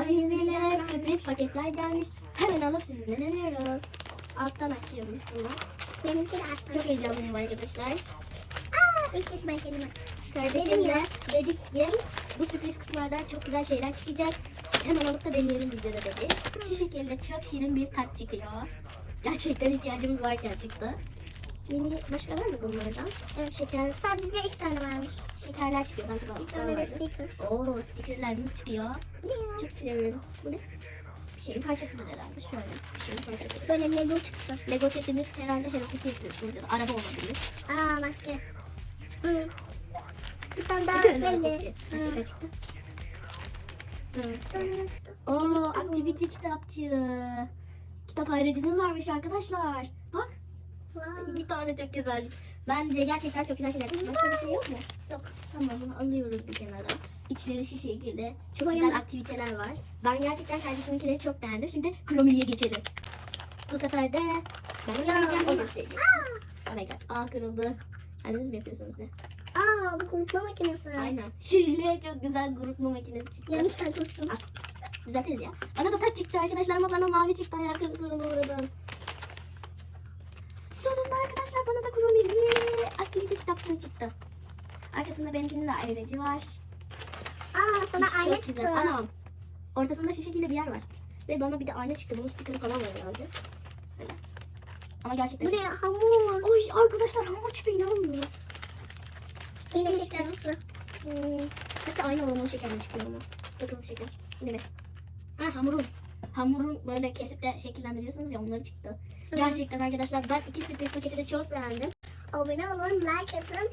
A101'lere sürpriz paketler gelmiş. Hemen alıp sizinle deniyoruz. Alttan açıyorum bismillah. Benimki de açtı. Çok heyecanlıyım arkadaşlar. Aa, ilk kez ben kendime. Kardeşimle dedik ki bu sürpriz kutulardan çok güzel şeyler çıkacak. Hemen alıp da deneyelim bizde de dedik. Şu şekilde çok şirin bir tat çıkıyor. Gerçekten ihtiyacımız varken çıktı. Yeni başka var mı bunlardan? Evet şeker. Sadece iki tane varmış. Şekerler çıkıyor. De Bir tane de sticker. Oo stickerlerimiz çıkıyor. Ya? Çok şirin. Bu ne? Bir şeyin parçasıdır herhalde. Şöyle bir şeyin parçası. Böyle Lego çıktı. Lego setimiz herhalde Hello Kitty yapıyorsunuz ya da araba olabilir. Aa maske. Hı. Bir tane daha belli. Kitty. Hı. Şaka çıktı. Hı. Sonra çıktı. Oo, aktivite kitapçı. Kitap ayrıcınız varmış arkadaşlar. Bak. İki tane çok güzel. Bence gerçekten çok güzel şeyler. Başka bir şey yok mu? Yok. Tamam bunu alıyoruz bir kenara. İçleri şu şekilde. Çok Boyama. güzel aktiviteler var. Ben gerçekten kardeşiminkileri çok beğendim. Şimdi Chromi'ye geçelim. Bu sefer de ben oynayacağım. O gösterecek. Oh my god. Aa kırıldı. Kendiniz mi yapıyorsunuz ne? Aa bu kurutma makinesi. Aynen. Şöyle çok güzel kurutma makinesi çıktı. Yanlış takmışsın. Düzeltiriz ya. Bana da taç çıktı arkadaşlar ama bana mavi çıktı hayal kırıklığına uğradım. Sonunda arkadaşlar bana da Chromie bir aktivite kitapçığı çıktı. Arkasında benimkinin de ayrıcı var. Aa sana İçi ayna çıktı. güzel. Anam. Ortasında şu şekilde bir yer var. Ve bana bir de ayna çıktı. Bunun stikeri falan var herhalde. Böyle. Ama gerçekten. Bu ne hamur. Oy arkadaşlar hamur çıktı inanmıyorum. Yine şeker çıktı. Hmm. Hatta aynı olan o şeker mi çıkıyor ama. Sakızlı şeker. Be? Ha hamurun. Hamurun böyle kesip de şekillendiriyorsunuz ya onları çıktı. Gerçekten arkadaşlar ben iki sürpriz paketi de çok beğendim. Abone olun, like atın,